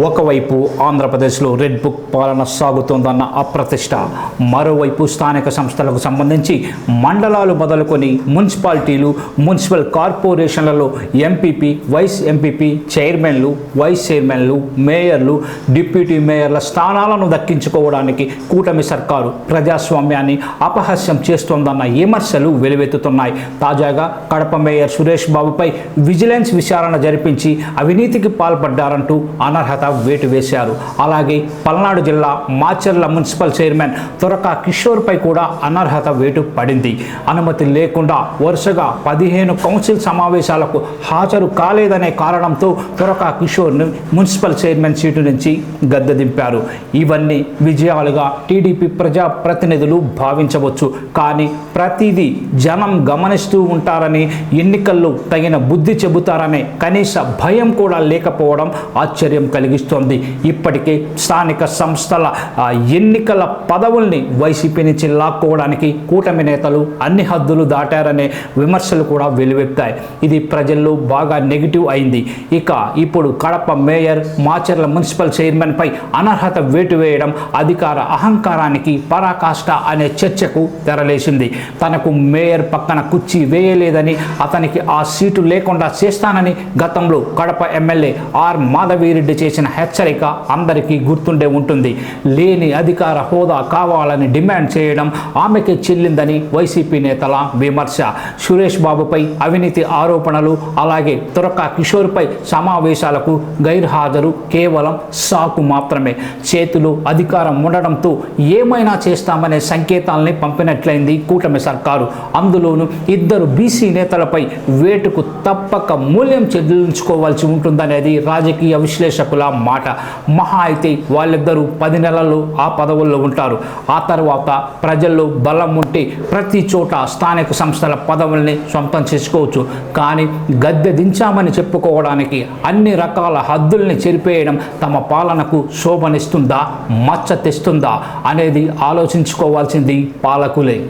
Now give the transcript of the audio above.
ఒకవైపు ఆంధ్రప్రదేశ్లో red book పాలన సాగుతోందన్న అప్రతిష్ట మరోవైపు స్థానిక సంస్థలకు సంబంధించి మండలాలు మొదలుకొని మున్సిపాలిటీలు మున్సిపల్ కార్పొరేషన్లలో ఎంపీపీ వైస్ ఎంపీపీ చైర్మన్లు వైస్ చైర్మన్లు మేయర్లు డిప్యూటీ మేయర్ల స్థానాలను దక్కించుకోవడానికి కూటమి సర్కారు ప్రజాస్వామ్యాన్ని అపహాస్యం చేస్తోందన్న విమర్శలు వెలువెత్తుతున్నాయి. తాజాగా కడప మేయర్ సురేష్ బాబుపై విజిలెన్స్ విచారణ జరిపించి అవినీతికి పాల్పడ్డారంటూ అనర్హత వేటు వేశారు. అలాగే పల్నాడు జిల్లా మాచర్ల మున్సిపల్ చైర్మన్ తురక కిషోర్పై కూడా అనర్హత వేటు పడింది. అనుమతి లేకుండా వరుసగా పదిహేను కౌన్సిల్ సమావేశాలకు హాజరు కాలేదనే కారణంతో తురక కిషోర్ను మున్సిపల్ చైర్మన్ సీటు నుంచి గద్దెదింపారు ఇవన్నీ విజయాలుగా టీడీపీ ప్రజా ప్రతినిధులు భావించవచ్చు. కానీ ప్రతిదీ జనం గమనిస్తూ ఉంటారని ఎన్నికల్లో తగిన బుద్ధి చెబుతారనే కనీస భయం కూడా లేకపోవడం ఆశ్చర్యం కలిగిస్తోంది. ఇప్పటికే స్థానిక సంస్థల ఎన్నికల పదవుల్ని వైసీపీ నుంచి లాక్కోవడానికి కూటమి నేతలు అన్ని హద్దులు దాటారనే విమర్శలు కూడా వెలువెత్తాయి. ఇది ప్రజల్లో బాగా నెగిటివ్ అయింది. ఇక ఇప్పుడు కడప మేయర్ మాచర్ల మున్సిపల్ చైర్మన్పై అనర్హత వేటు వేయడం అధికార అహంకారానికి పరాకాష్ట అనే చర్చకు తెరలేసింది. తనకు మేయర్ పక్కన కుర్చీ వేయలేదని అతనికి ఆ సీటు లేకుండా చేస్తానని గతంలో కడప ఎమ్మెల్యే ఆర్. మాధవిరెడ్డి చేసిన హెచ్చరిక అందరికీ గుర్తుండే ఉంటుంది. లేని అధికార హోదా కావాలని డిమాండ్ చేయడం ఆమెకి చెల్లిందని వైసీపీ నేతల విమర్శ. సురేష్ బాబుపై అవినీతి ఆరోపణలు అలాగే తురక కిషోర్పై సమావేశాలకు గైర్హాజరు కేవలం సాకు మాత్రమే. చేతులు అధికారం ఉండడంతో ఏమైనా చేస్తామనే సంకేతాల్ని పంపినట్లయింది కూటమి సర్కారు. అందులోనూ ఇద్దరు బీసీ నేతలపై వేటుకు తప్పక మూల్యం చెల్లించుకోవాల్సి ఉంటుందనేది రాజకీయ విశ్లేషకుల మాట. మహా అయితే వాళ్ళిద్దరూ పది నెలలు ఆ పదవుల్లో ఉంటారు. ఆ తర్వాత ప్రజల్లో బలం ఉంటే ప్రతి చోట స్థానిక సంస్థల పదవుల్ని సొంతం చేసుకోవచ్చు. కానీ గద్దె దించామని చెప్పుకోవడానికి అన్ని రకాల హద్దుల్ని చెరిపేయడం తమ పాలనకు శోభనిస్తుందా? మచ్చ తెస్తుందా? అనేది ఆలోచించుకోవాల్సింది పాలకులే.